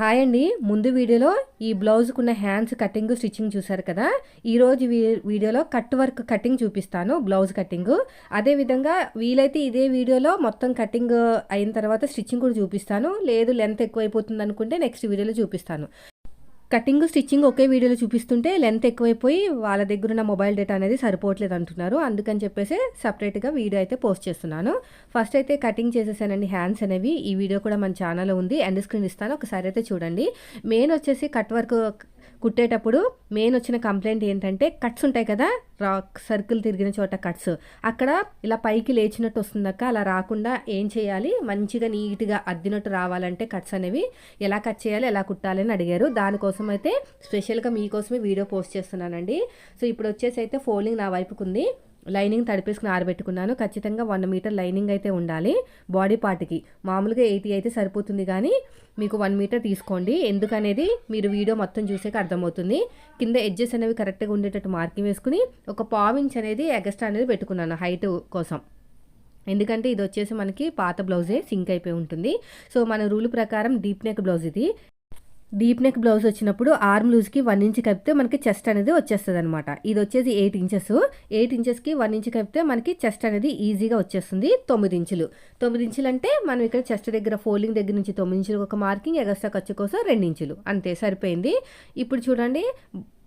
Hi అండి. ముందు వీడియోలో ఈ బ్లౌజ్కున్న హ్యాండ్స్ కటింగ్ స్టిచ్చింగ్ చూసారు కదా? ఈరోజు వీడియోలో కట్ వర్క్ కటింగ్ చూపిస్తాను బ్లౌజ్ కటింగ్. అదేవిధంగా వీలైతే ఇదే వీడియోలో మొత్తం కటింగ్ అయిన తర్వాత స్టిచ్చింగ్ కూడా చూపిస్తాను. లేదు లెంత్ ఎక్కువైపోతుంది అనుకుంటే నెక్స్ట్ వీడియోలో చూపిస్తాను. కటింగ్ స్టిచ్చింగ్ ఒకే వీడియోలో చూపిస్తుంటే లెంత్ ఎక్కువైపోయి వాళ్ళ దగ్గర ఉన్న మొబైల్ డేటా అనేది సరిపోవట్లేదు అంటున్నారు. అందుకని చెప్పేసి సపరేట్గా వీడియో అయితే పోస్ట్ చేస్తున్నాను. ఫస్ట్ అయితే కటింగ్ చేసేసానండి హ్యాండ్స్ అనేవి. ఈ వీడియో కూడా మన ఛానల్లో ఉంది. ఎండ్ స్క్రీన్ ఇస్తాను. ఒకసారి అయితే చూడండి. మెయిన్ వచ్చేసి కట్ వర్క్ కుట్టేటప్పుడు మెయిన్ వచ్చిన కంప్లైంట్ ఏంటంటే కట్స్ ఉంటాయి కదా? రా సర్కిల్ తిరిగిన చోట కట్స్ అక్కడ ఇలా పైకి లేచినట్టు వస్తుందక్క అలా రాకుండా ఏం చేయాలి? మంచిగా నీట్గా అద్దినట్టు రావాలంటే కట్స్ అనేవి ఎలా కట్ చేయాలి? ఎలా కుట్టాలి అని అడిగారు. దానికోసం అయితే స్పెషల్గా మీకోసమే వీడియో పోస్ట్ చేస్తున్నానండి. సో ఇప్పుడు వచ్చేసి అయితే ఫోల్డింగ్ నా వైపుకుంది. లైనింగ్ తడిపేసుకుని ఆరబెట్టుకున్నాను. ఖచ్చితంగా వన్ మీటర్ లైనింగ్ అయితే ఉండాలి బాడీ పార్ట్కి మామూలుగా ఎయిటీ అయితే సరిపోతుంది కానీ మీకు వన్ మీటర్ తీసుకోండి. ఎందుకనేది మీరు వీడియో మొత్తం చూసాక అర్థమవుతుంది. కింద ఎడ్జెస్ అనేవి కరెక్ట్గా ఉండేటట్టు మార్కింగ్ వేసుకుని ఒక పావించ్ అనేది ఎగస్ట్రా అనేది పెట్టుకున్నాను హైట్ కోసం. ఎందుకంటే ఇది వచ్చేసి మనకి పాత బ్లౌజే సింక్ అయిపోయి ఉంటుంది. సో మన రూల్ ప్రకారం డీప్ నెక్ బ్లౌజ్ ఇది. డీప్ నెక్ బ్లౌజ్ వచ్చినప్పుడు ఆర్మ్ లూజ్కి వన్ ఇంచ్ కలిపితే మనకి చెస్ట్ అనేది వచ్చేస్తుంది అనమాట ఇది వచ్చేసి ఎయిట్ ఇంచెస్. ఎయిట్ ఇంచెస్కి వన్ ఇంచ్ కలిపితే మనకి చెస్ట్ అనేది ఈజీగా వచ్చేస్తుంది తొమ్మిది ఇంచులు. తొమ్మిది ఇంచులు అంటే మనం ఇక్కడ చెస్ట్ దగ్గర ఫోల్డింగ్ దగ్గర నుంచి తొమ్మిది ఇంచులు ఒక మార్కింగ్ ఎగస్ట్రా ఖర్చు కోసం రెండు ఇంచులు. అంతే సరిపోయింది. ఇప్పుడు చూడండి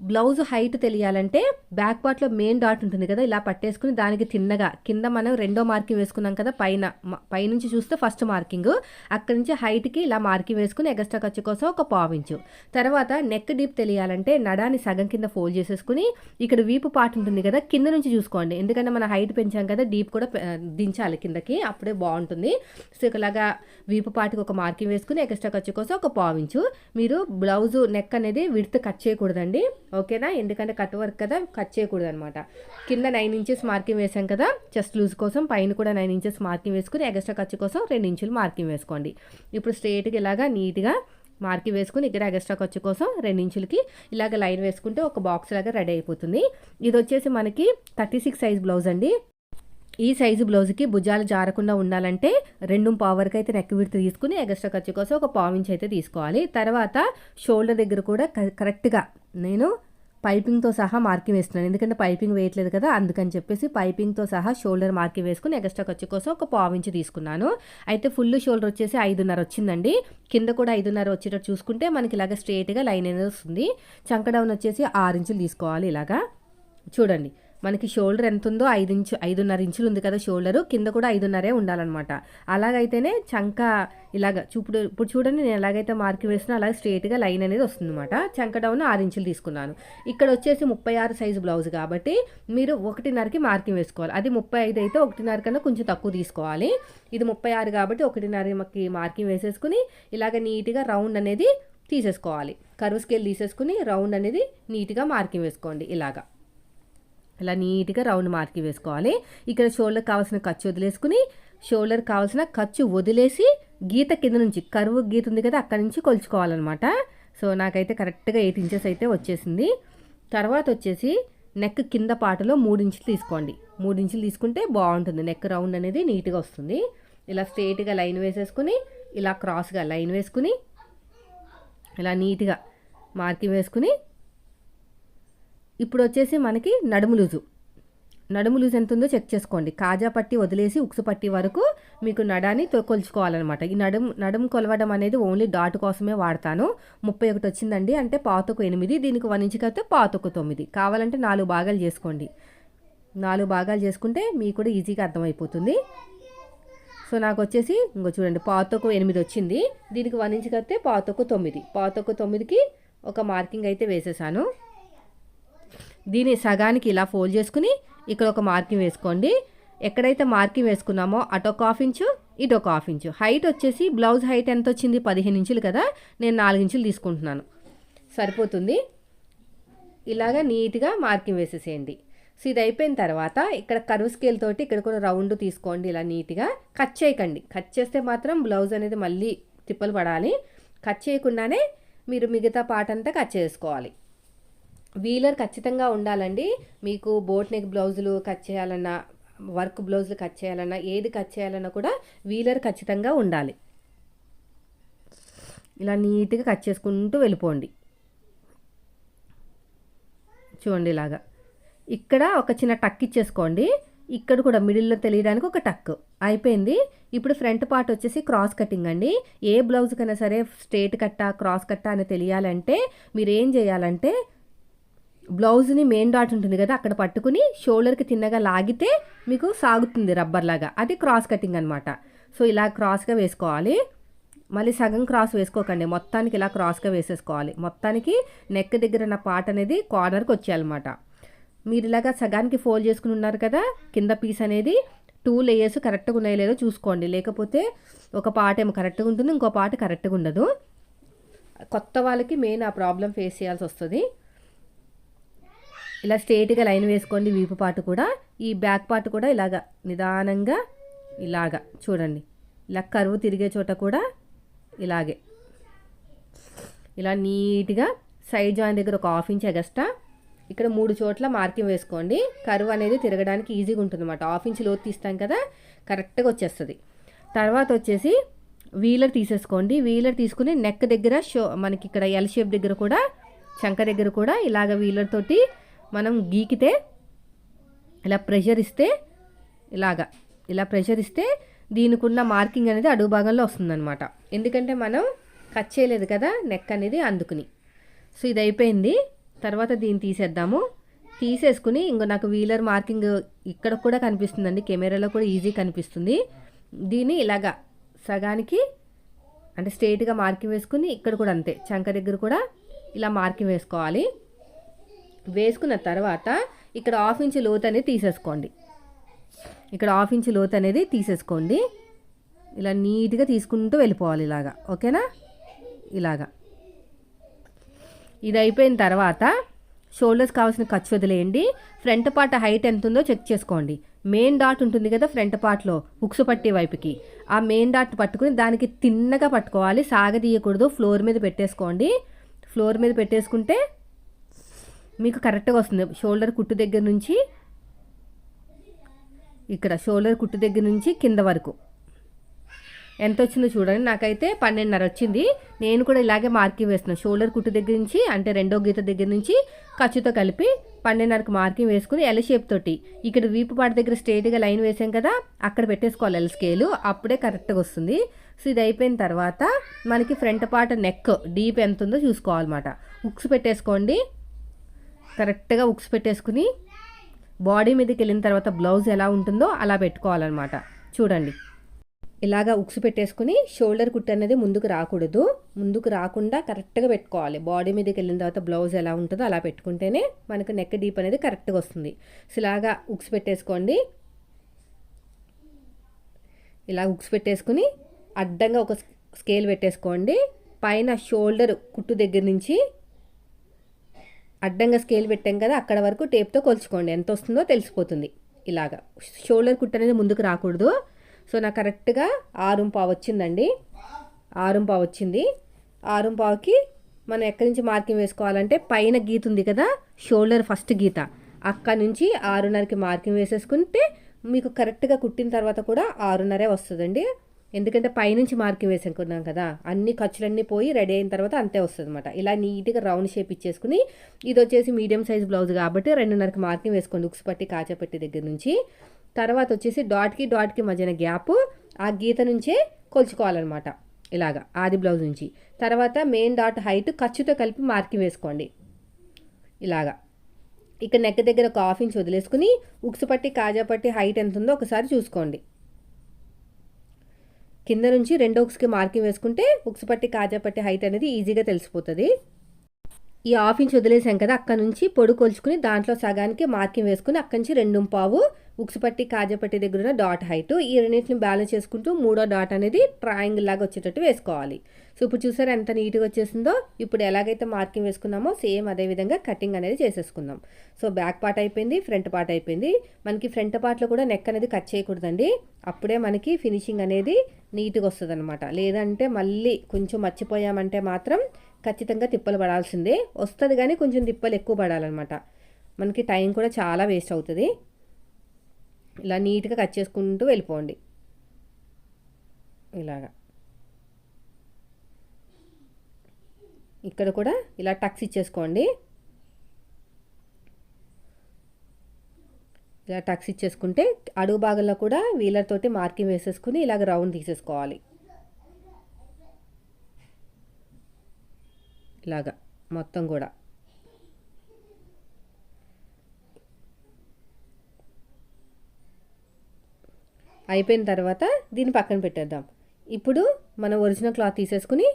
బ్లౌజ్ హైట్ తెలియాలంటే బ్యాక్ పార్ట్లో మెయిన్ డాట్ ఉంటుంది కదా ఇలా పట్టేసుకుని దానికి తిన్నగా కింద మనం రెండో మార్కింగ్ వేసుకున్నాం కదా పైన పైనుంచి చూస్తే ఫస్ట్ మార్కింగ్ అక్కడి నుంచి హైట్కి ఇలా మార్కింగ్ వేసుకుని ఎగస్ట్రా ఖర్చు కోసం ఒక పావించు తర్వాత నెక్ డీప్ తెలియాలంటే నడాన్ని సగం కింద ఫోల్డ్ చేసేసుకుని ఇక్కడ వీపు పార్ట్ ఉంటుంది కదా కింద నుంచి చూసుకోండి. ఎందుకంటే మనం హైట్ పెంచాం కదా డీప్ కూడా దించాలి కిందకి అప్పుడే బాగుంటుంది. సో ఇలాగా వీపు పార్ట్కి ఒక మార్కింగ్ వేసుకుని ఎగస్ట్రా ఖర్చు కోసం ఒక పావించు మీరు బ్లౌజ్ నెక్ అనేది విడత కట్ చేయకూడదండి. ఓకేనా? ఎందుకంటే కట్ వర్క్ కదా కట్ చేయకూడదు అనమాట కింద నైన్ ఇంచెస్ మార్కింగ్ వేసాం కదా చెస్ట్ లూజ్ కోసం పైన కూడా నైన్ ఇంచెస్ మార్కింగ్ వేసుకుని ఎగస్ట్రా ఖర్చు కోసం రెండు ఇంచులు మార్కింగ్ వేసుకోండి. ఇప్పుడు స్ట్రేట్గా ఇలాగా నీట్గా మార్కింగ్ వేసుకుని ఇక్కడ ఎగస్ట్రా ఖర్చు కోసం రెండించులకి ఇలాగ లైన్ వేసుకుంటే ఒక బాక్స్ లాగా రెడీ అయిపోతుంది. ఇది వచ్చేసి మనకి థర్టీ సిక్స్ సైజ్ బ్లౌజ్ అండి. ఈ సైజు బ్లౌజ్కి భుజాలు జారకుండా ఉండాలంటే రెండు పావర్కి అయితే నెక్ విడత తీసుకుని ఎగస్ట్రా ఖర్చు కోసం ఒక పావించి అయితే తీసుకోవాలి. తర్వాత షోల్డర్ దగ్గర కూడా కరెక్ట్గా నేను పైపింగ్తో సహా మార్కింగ్ వేస్తున్నాను. ఎందుకంటే పైపింగ్ వేయట్లేదు కదా అందుకని చెప్పేసి పైపింగ్తో సహా షోల్డర్ మార్కింగ్ వేసుకుని ఎగస్ట్రా ఖర్చు కోసం ఒక పావించి తీసుకున్నాను. అయితే ఫుల్ షోల్డర్ వచ్చేసి ఐదున్నర వచ్చిందండి. కింద కూడా ఐదున్నర వచ్చేటట్టు చూసుకుంటే మనకి ఇలాగ స్ట్రేట్గా లైన్ అనేది వస్తుంది. చంక డౌన్ వచ్చేసి ఆరు ఇంచులు తీసుకోవాలి ఇలాగా. చూడండి. మనకి షోల్డర్ ఎంత ఉందో ఐదు ఇంచు ఐదున్నర ఇంచులు ఉంది కదా షోల్డరు కింద కూడా ఐదున్నరే ఉండాలన్నమాట. అలాగైతేనే చంక ఇలాగ చూపుడు ఇప్పుడు చూడండి నేను ఎలాగైతే మార్కింగ్ వేసినా అలాగే స్ట్రేట్గా లైన్ అనేది వస్తుందన్నమాట. చంక డౌన్ ఆరు ఇంచులు తీసుకున్నాను. ఇక్కడ వచ్చేసి ముప్పై ఆరు సైజు బ్లౌజ్ కాబట్టి మీరు ఒకటిన్నరకి మార్కింగ్ వేసుకోవాలి. అది ముప్పై ఐదు అయితే ఒకటిన్నర కన్నా కొంచెం తక్కువ తీసుకోవాలి. ఇది ముప్పై ఆరు కాబట్టి ఒకటిన్నరకి మార్కింగ్ వేసేసుకుని ఇలాగ నీట్గా రౌండ్ అనేది తీసేసుకోవాలి. కరువు స్కేల్ తీసేసుకుని రౌండ్ అనేది నీట్గా మార్కింగ్ వేసుకోండి ఇలాగా. ఇలా నీట్గా రౌండ్ మార్కి వేసుకోవాలి. ఇక్కడ షోల్డర్ కావాల్సిన ఖర్చు వదిలేసుకుని షోల్డర్ కావాల్సిన ఖర్చు వదిలేసి గీత కింద నుంచి కరువు గీత ఉంది కదా అక్కడి నుంచి కొలుచుకోవాలన్నమాట. సో నాకైతే కరెక్ట్గా ఎయిట్ ఇంచెస్ అయితే వచ్చేసింది. తర్వాత వచ్చేసి నెక్ కింద పాటలో మూడు ఇంచులు తీసుకోండి. మూడు ఇంచులు తీసుకుంటే బాగుంటుంది. నెక్ రౌండ్ అనేది నీట్గా వస్తుంది. ఇలా స్ట్రేట్గా లైన్ వేసేసుకుని ఇలా క్రాస్గా లైన్ వేసుకుని ఇలా నీట్గా మార్కింగ్ వేసుకుని ఇప్పుడు వచ్చేసి మనకి నడుము లూజు. నడుము లూజ్ ఎంత ఉందో చెక్ చేసుకోండి. కాజా పట్టి వదిలేసి ఉక్సు పట్టి వరకు మీకు నడాన్ని కొలుచుకోవాలన్నమాట. ఈ నడుము నడుము కొలవడం అనేది ఓన్లీ డాట్ కోసమే వాడతాను. ముప్పై ఒకటి వచ్చిందండి అంటే పాతకు ఎనిమిది దీనికి వన్ ఇంచ్ కలిపితే పాతకు తొమ్మిది. కావాలంటే నాలుగు భాగాలు చేసుకోండి. నాలుగు భాగాలు చేసుకుంటే మీకు కూడా ఈజీగా అర్థమైపోతుంది. సో నాకు వచ్చేసి ఇంకో చూడండి పాతకు ఎనిమిది వచ్చింది. దీనికి వన్ ఇంచ్ కలిపితే పాతకు తొమ్మిది. పాతకు తొమ్మిదికి ఒక మార్కింగ్ అయితే వేసేసాను. దీన్ని సగానికి ఇలా ఫోల్డ్ చేసుకుని ఇక్కడ ఒక మార్కింగ్ వేసుకోండి. ఎక్కడైతే మార్కింగ్ వేసుకున్నామో అటు ఒక హాఫ్ ఇంచు ఇటు ఒక హాఫ్ ఇంచు. హైట్ వచ్చేసి బ్లౌజ్ హైట్ ఎంత వచ్చింది? పదిహేను ఇంచులు కదా. నేను నాలుగు ఇంచులు తీసుకుంటున్నాను. సరిపోతుంది. ఇలాగా నీట్గా మార్కింగ్ వేసేసేయండి. సో ఇది అయిపోయిన తర్వాత ఇక్కడ కరువు స్కేల్ తోటి ఇక్కడ కూడా రౌండ్ తీసుకోండి ఇలా నీట్గా. కట్ చేయకండి. కట్ చేస్తే మాత్రం బ్లౌజ్ అనేది మళ్ళీ తిప్పలు పడాలి. కట్ చేయకుండానే మీరు మిగతా పార్ట్ అంతా కట్ చేసుకోవాలి. వీలర్ ఖచ్చితంగా ఉండాలండి. మీకు బోట్ నెక్ బ్లౌజులు కట్ చేయాలన్నా వర్క్ బ్లౌజులు కట్ చేయాలన్నా ఏది కట్ చేయాలన్నా కూడా వీలర్ ఖచ్చితంగా ఉండాలి. ఇలా నీట్గా కట్ చేసుకుంటూ వెళ్ళిపోండి. చూడండి ఇలాగా. ఇక్కడ ఒక చిన్న టక్ ఇచ్చేసుకోండి. ఇక్కడ కూడా మిడిల్లో తెలియడానికి ఒక టక్. అయిపోయింది. ఇప్పుడు ఫ్రంట్ పార్ట్ వచ్చేసి క్రాస్ కటింగ్ అండి. ఏ బ్లౌజ్ కన్నా సరే స్ట్రేట్ కట్టా క్రాస్ కట్టా అని తెలియాలంటే మీరు ఏం చేయాలంటే బ్లౌజ్ని మెయిన్ డాట్ ఉంటుంది కదా అక్కడ పట్టుకుని షోల్డర్కి తిన్నగా లాగితే మీకు సాగుతుంది రబ్బర్ లాగా. అది క్రాస్ కటింగ్ అనమాట సో ఇలా క్రాస్గా వేసుకోవాలి. మళ్ళీ సగం క్రాస్ వేసుకోకండి. మొత్తానికి ఇలా క్రాస్గా వేసేసుకోవాలి. మొత్తానికి నెక్ దగ్గర ఉన్న పార్ట్ అనేది కార్నర్కి వచ్చేయాలన్నమాట. మీరు ఇలాగా సగానికి ఫోల్డ్ చేసుకుని ఉన్నారు కదా కింద పీస్ అనేది టూ లేయర్స్ కరెక్ట్గా ఉన్నాయో లేదో చూసుకోండి. లేకపోతే ఒక పాట ఏమో కరెక్ట్గా ఉంటుంది ఇంకో పాట కరెక్ట్గా ఉండదు. కొత్త వాళ్ళకి మెయిన్ ఆ ప్రాబ్లం ఫేస్ చేయాల్సి వస్తుంది. ఇలా స్ట్రేట్గా లైన్ వేసుకోండి వీపు పార్ట్ కూడా. ఈ బ్యాక్ పార్ట్ కూడా ఇలాగా నిదానంగా ఇలాగా చూడండి. ఇలా కరువు తిరిగే చోట కూడా ఇలాగే. ఇలా నీట్గా సైడ్ జాయిన్ దగ్గర ఒక హాఫ్ ఇంచ్ ఎగస్ట్రా ఇక్కడ మూడు చోట్ల మార్కింగ్ వేసుకోండి. కరువు అనేది తిరగడానికి ఈజీగా ఉంటుంది అనమాట హాఫ్ ఇంచ్ లోతు తీస్తాం కదా కరెక్ట్గా వచ్చేస్తుంది. తర్వాత వచ్చేసి వీలర్ తీసేసుకోండి. వీలర్ తీసుకుని నెక్ దగ్గర షో మనకి ఇక్కడ ఎల్ షేప్ దగ్గర కూడా చంక దగ్గర కూడా ఇలాగ వీలర్ తోటి మనం గీకితే ఇలా ప్రెషర్ ఇస్తే ఇలాగా ఇలా ప్రెషర్ ఇస్తే దీనికి ఉన్న మార్కింగ్ అనేది అడుగు భాగంలో వస్తుందన్నమాట. ఎందుకంటే మనం కట్ చేయలేదు కదా నెక్ అనేది అందుకుని. సో ఇది అయిపోయింది. తర్వాత దీన్ని తీసేద్దాము. తీసేసుకుని ఇంకో నాకు వీలర్ మార్కింగ్ ఇక్కడ కూడా కనిపిస్తుందండి కెమెరాలో కూడా ఈజీ కనిపిస్తుంది. దీన్ని ఇలాగా సగానికి అంటే స్ట్రేట్గా మార్కింగ్ వేసుకుని ఇక్కడ కూడా అంతే చంక దగ్గర కూడా ఇలా మార్కింగ్ వేసుకోవాలి. వేసుకున్న తర్వాత ఇక్కడ హాఫ్ ఇంచ్ లోతు అనేది తీసేసుకోండి. ఇక్కడ హాఫ్ ఇంచ్ లోతు అనేది తీసేసుకోండి. ఇలా నీట్గా తీసుకుంటూ వెళ్ళిపోవాలి ఇలాగా. ఓకేనా? ఇలాగా. ఇది అయిపోయిన తర్వాత షోల్డర్స్ కావాల్సిన ఖర్చు వదిలేయండి. ఫ్రంట్ పార్ట్ హైట్ ఎంత ఉందో చెక్ చేసుకోండి. మెయిన్ డాట్ ఉంటుంది కదా ఫ్రంట్ పార్ట్లో హుక్స్ పట్టే వైపుకి. ఆ మెయిన్ డాట్ పట్టుకుని దానికి తిన్నగా పట్టుకోవాలి. సాగదీయకూడదు. ఫ్లోర్ మీద పెట్టేసుకోండి. ఫ్లోర్ మీద పెట్టేసుకుంటే మీకు కరెక్ట్గా వస్తుంది. షోల్డర్ కుట్టు దగ్గర నుంచి ఇక్కడ షోల్డర్ కుట్టు దగ్గర నుంచి కింద వరకు. ఎంత వచ్చిందో చూడండి. నాకైతే పన్నెండున్నర వచ్చింది. నేను కూడా ఇలాగే మార్కింగ్ వేస్తున్నాను షోల్డర్ కుట్టు దగ్గర నుంచి అంటే రెండో గీత దగ్గర నుంచి ఖర్చుతో కలిపి పన్నెండున్నరకు మార్కింగ్ వేసుకుని ఎల్ షేప్ తోటి. ఇక్కడ వీపు పాట దగ్గర స్ట్రేట్గా లైన్ వేసాం కదా అక్కడ పెట్టేసుకోవాలి ఎల్ స్కేలు అప్పుడే కరెక్ట్గా వస్తుంది. సో ఇది అయిపోయిన తర్వాత మనకి ఫ్రంట్ పార్ట్ నెక్ డీప్ ఎంత ఉందో చూసుకోవాలన్నమాట. ఉక్స్ పెట్టేసుకోండి. కరెక్ట్గా ఉక్స్ పెట్టేసుకుని బాడీ మీదకి వెళ్ళిన తర్వాత బ్లౌజ్ ఎలా ఉంటుందో అలా పెట్టుకోవాలన్నమాట. చూడండి. ఇలాగా ఉక్స్ పెట్టేసుకుని షోల్డర్ కుట్టు అనేది ముందుకు రాకూడదు. ముందుకు రాకుండా కరెక్ట్గా పెట్టుకోవాలి. బాడీ మీదకి వెళ్ళిన తర్వాత బ్లౌజ్ ఎలా ఉంటుందో అలా పెట్టుకుంటేనే మనకు నెక్ డీప్ అనేది కరెక్ట్గా వస్తుంది. సో ఇలాగా ఉక్స్ పెట్టేసుకోండి. ఇలా ఉక్స్ పెట్టేసుకుని అడ్డంగా ఒక స్కేల్ పెట్టేసుకోండి. పైన షోల్డర్ కుట్టు దగ్గర నుంచి అడ్డంగా స్కేల్ పెట్టాం కదా అక్కడ వరకు టేప్తో కొలుచుకోండి. ఎంత వస్తుందో తెలిసిపోతుంది. ఇలాగా. షోల్డర్ కుట్ అనేది ముందుకు రాకూడదు. సో నాకు కరెక్ట్గా ఆరు పావు వచ్చిందండి. ఆరు పావు వచ్చింది. ఆరుంపావుకి మనం ఎక్కడి నుంచి మార్కింగ్ వేసుకోవాలంటే పైన గీత ఉంది కదా షోల్డర్ ఫస్ట్ గీత. అక్కడ నుంచి ఆరున్నరకి మార్కింగ్ వేసేసుకుంటే మీకు కరెక్ట్గా కుట్టిన తర్వాత కూడా ఆరున్నరే వస్తుందండి. ఎందుకంటే పైనుంచి మార్కింగ్ వేసుకున్నాం కదా అన్ని ఖర్చులన్నీ పోయి రెడీ అయిన తర్వాత అంతే వస్తుంది అనమాట ఇలా నీట్గా రౌండ్ షేప్ ఇచ్చేసుకుని ఇది వచ్చేసి మీడియం సైజ్ బ్లౌజ్ కాబట్టి రెండున్నరకి మార్కింగ్ వేసుకోండి ఉక్స్ పట్టి కాచపట్టి దగ్గర నుంచి తర్వాత వచ్చేసి డాట్కి డాట్కి మధ్యన గ్యాప్ ఆ గీత నుంచే కొలుచుకోవాలన్నమాట ఇలాగా ఆది బ్లౌజ్ నుంచి. తర్వాత మెయిన్ డాట్ హైట్ ఖర్చుతో కలిపి మార్కింగ్ వేసుకోండి ఇలాగా. ఇక్కడ నెక్ దగ్గర ఒక హాఫ్ ఇంచ్ వదిలేసుకుని ఉక్సు పట్టి కాజా పట్టి హైట్ ఎంత ఉందో ఒకసారి చూసుకోండి. కింద నుంచి రెండు ఉక్స్కి మార్కింగ్ వేసుకుంటే ఉక్స్ పట్టి కాజా పట్టి హైట్ అనేది ఈజీగా తెలిసిపోతుంది. ఈ హాఫ్ ఇంచ్ వదిలేసాం కదా అక్కడ నుంచి పొడి కొలుచుకుని దాంట్లో సగానికి మార్కింగ్ వేసుకుని అక్కడి నుంచి రెండు పావు ఉక్సుపట్టి కాజపట్టి దగ్గర ఉన్న డాట్ హైట్. ఈ రెండింటిని బ్యాలెన్స్ చేసుకుంటూ మూడో డాట్ అనేది ట్రయాంగిల్ లాగా వచ్చేటట్టు వేసుకోవాలి. సో ఇప్పుడు చూసారు ఎంత నీట్గా వచ్చేసిందో? ఇప్పుడు ఎలాగైతే మార్కింగ్ వేసుకున్నామో సేమ్ అదే విధంగా కటింగ్ అనేది చేసేసుకుందాం. సో బ్యాక్ పార్ట్ అయిపోయింది ఫ్రంట్ పార్ట్ అయిపోయింది. మనకి ఫ్రంట్ పార్ట్లో కూడా నెక్ అనేది కట్ చేయకూడదండి. అప్పుడే మనకి ఫినిషింగ్ అనేది నీట్గా వస్తుంది అనమాట లేదంటే మళ్ళీ కొంచెం మర్చిపోయామంటే మాత్రం ఖచ్చితంగా తిప్పలు పడాల్సిందే. వస్తుంది కానీ కొంచెం తిప్పలు ఎక్కువ పడాలన్నమాట. మనకి టైం కూడా చాలా వేస్ట్ అవుతుంది. ఇలా నీట్గా కట్ చేసుకుంటూ వెళ్ళిపోండి. ఇలాగా. ఇక్కడ కూడా ఇలా టక్స్ ఇచ్చేసుకోండి. ఇలా టక్స్ ఇచ్చేసుకుంటే అడుగు భాగంలో కూడా వీలర్ తోటి మార్కింగ్ వేసేసుకుని ఇలాగ రౌండ్ తీసేసుకోవాలి. ఇలాగా మొత్తం కూడా. అయిపోయిన తర్వాత దీన్ని పక్కన పెట్టేద్దాం. ఇప్పుడు మనం ఒరిజినల్ క్లాత్ తీసేసుకుని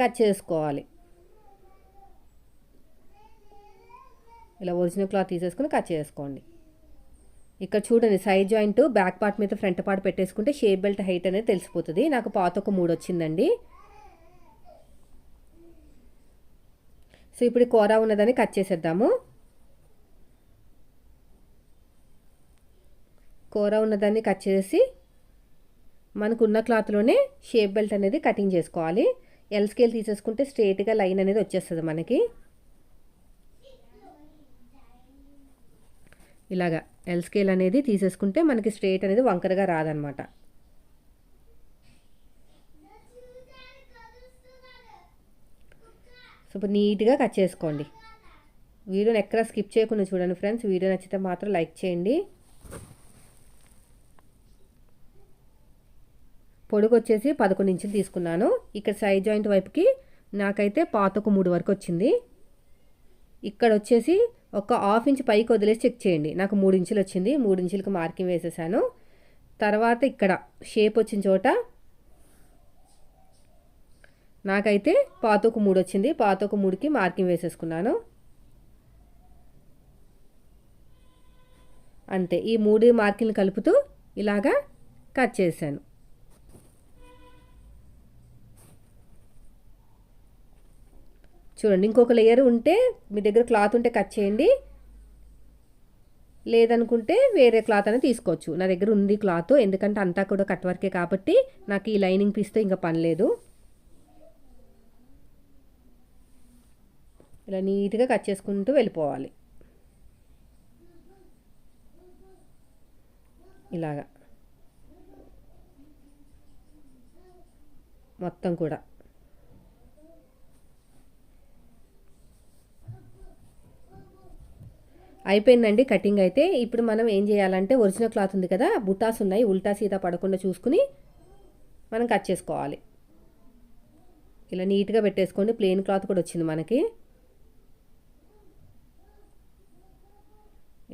కట్ చేసుకోవాలి. ఇలా ఒరిజినల్ క్లాత్ తీసేసుకుని కట్ చేసుకోండి. ఇక్కడ చూడండి సైడ్ జాయింట్ బ్యాక్ పార్ట్ మీద ఫ్రంట్ పార్ట్ పెట్టేసుకుంటే షేప్ బెల్ట్ హైట్ అనేది తెలిసిపోతుంది. నాకు పాత ఒక మూడు వచ్చిందండి. సో ఇప్పుడు కూర ఉన్నదని కట్ చేసేద్దాము. కూర ఉన్నదాన్ని కట్ చేసి మనకు ఉన్న క్లాత్లోనే షేప్ బెల్ట్ అనేది కటింగ్ చేసుకోవాలి. ఎల్ స్కేల్ తీసేసుకుంటే స్ట్రేట్గా లైన్ అనేది వచ్చేస్తుంది మనకి. ఇలాగా ఎల్ స్కేల్ అనేది తీసేసుకుంటే మనకి స్ట్రేట్ అనేది వంకరగా రాదనమాట. సో ఇప్పుడు నీట్గా కట్ చేసుకోండి. వీడియోని ఎక్కడ స్కిప్ చేయకుండా చూడండి ఫ్రెండ్స్ వీడియో నచ్చితే మాత్రం లైక్ చేయండి. పొడుగు వచ్చేసి పదకొండు ఇంచులు తీసుకున్నాను. ఇక్కడ సైడ్ జాయింట్ వైపుకి నాకైతే పాతకు మూడు వరకు వచ్చింది. ఇక్కడ వచ్చేసి ఒక హాఫ్ ఇంచ్ పైకి వదిలేసి చెక్ చేయండి. నాకు మూడు ఇంచులు వచ్చింది. మూడు ఇంచులకు మార్కింగ్ వేసేసాను. తర్వాత ఇక్కడ షేప్ వచ్చిన చోట నాకైతే పాతకు మూడు వచ్చింది. పాతొక మూడుకి మార్కింగ్ వేసేసుకున్నాను. అంతే. ఈ మూడు మార్కింగ్లు కలుపుతూ ఇలాగా కట్ చేశాను. చూడండి ఇంకొక లేయర్ ఉంటే మీ దగ్గర క్లాత్ ఉంటే కట్ చేయండి. లేదనుకుంటే వేరే క్లాత్ అనేది తీసుకోవచ్చు. నా దగ్గర ఉంది క్లాత్ ఎందుకంటే అంతా కూడా కట్ వర్కే కాబట్టి నాకు ఈ లైనింగ్ పీస్తో ఇంకా పని లేదు. ఇలా నీట్గా కట్ చేసుకుంటూ వెళ్ళిపోవాలి. ఇలాగా. మొత్తం కూడా. అయిపోయిందండి కటింగ్ అయితే. ఇప్పుడు మనం ఏం చేయాలంటే ఒరిజినల్ క్లాత్ ఉంది కదా బుటాస్ ఉన్నాయి ఉల్టా సీదా పడకుండా చూసుకుని మనం కట్ చేసుకోవాలి. ఇలా నీట్గా పెట్టేసుకోండి ప్లెయిన్ క్లాత్ కూడా వచ్చింది మనకి.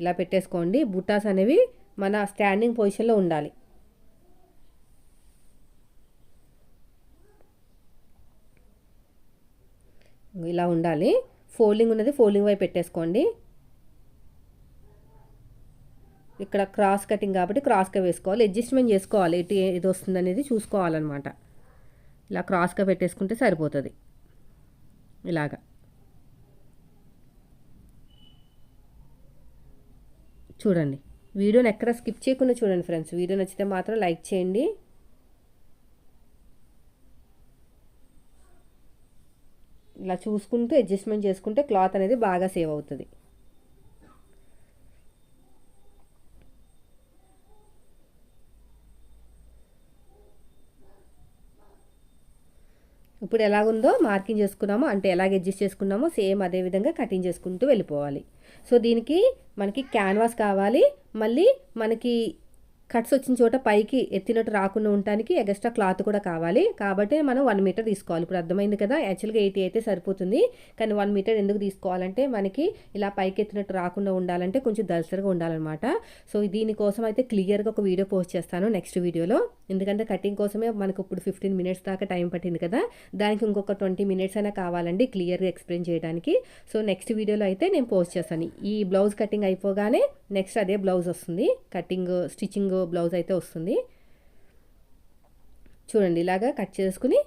ఇలా పెట్టేసుకోండి బుటాస్ అనేవి మన స్టాండింగ్ పొజిషన్లో ఉండాలి. ఇలా ఉండాలి. ఫోల్డింగ్ ఉన్నది ఫోల్డింగ్ వైపు పెట్టేసుకోండి. ఇక్కడ క్రాస్ కటింగ్ కాబట్టి క్రాస్గా వేసుకోవాలి. అడ్జస్ట్మెంట్ చేసుకోవాలి. ఎటు ఏది వస్తుంది అనేది చూసుకోవాలన్నమాట. ఇలా క్రాస్గా పెట్టేసుకుంటే సరిపోతుంది. ఇలాగా. చూడండి. వీడియోని ఎక్కడ స్కిప్ చేయకుండా చూడండి ఫ్రెండ్స్ వీడియో నచ్చితే మాత్రం లైక్ చేయండి. ఇలా చూసుకుంటూ అడ్జస్ట్మెంట్ చేసుకుంటే క్లాత్ అనేది బాగా సేవ్ అవుతుంది. ఇప్పుడు ఎలాగుందో మార్కింగ్ చేసుకున్నామో అంటే ఎలాగ అడ్జస్ట్ చేసుకున్నామో సేమ్ అదే విధంగా కటింగ్ చేసుకుంటూ వెళ్ళిపోవాలి. సో దీనికి మనకి క్యాన్వాస్ కావాలి. మళ్ళీ మనకి కట్స్ వచ్చిన చోట పైకి ఎత్తినట్టు రాకుండా ఉండటానికి ఎగస్ట్రా క్లాత్ కూడా కావాలి. కాబట్టి మనం వన్ మీటర్ తీసుకోవాలి. ఇప్పుడు అర్థమైంది కదా? యాక్చువల్గా ఎయిటీ అయితే సరిపోతుంది. కానీ వన్ మీటర్ ఎందుకు తీసుకోవాలంటే మనకి ఇలా పైకి ఎత్తినట్టు రాకుండా ఉండాలంటే కొంచెం దలసరిగా ఉండాలన్నమాట. సో దీనికోసం అయితే క్లియర్గా ఒక వీడియో పోస్ట్ చేస్తాను నెక్స్ట్ వీడియోలో ఎందుకంటే కటింగ్ కోసమే మనకు ఇప్పుడు ఫిఫ్టీన్ మినిట్స్ దాకా టైం పట్టింది కదా? దానికి ఇంకొక ట్వంటీ మినిట్స్ అయినా కావాలండి క్లియర్గా ఎక్స్ప్లెయిన్ చేయడానికి. సో నెక్స్ట్ వీడియోలో అయితే నేను పోస్ట్ చేస్తాను. ఈ బ్లౌజ్ కటింగ్ అయిపోగానే నెక్స్ట్ అదే బ్లౌజ్ వస్తుంది. కటింగ్ స్టిచ్చింగ్ బ్లౌజ్ అయితే వస్తుంది. చూడండి ఇలాగా కట్ చేసుకుని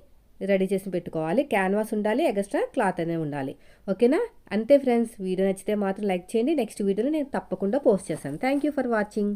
రెడీ చేసి పెట్టుకోవాలి. క్యాన్వాస్ ఉండాలి ఎగస్ట్రా క్లాత్ అనే ఉండాలి. ఓకేనా? అంతే ఫ్రెండ్స్ వీడియో నచ్చితే మాత్రం లైక్ చేయండి. నెక్స్ట్ వీడియోలో నేను తప్పకుండా పోస్ట్ చేస్తాను. Thank you for watching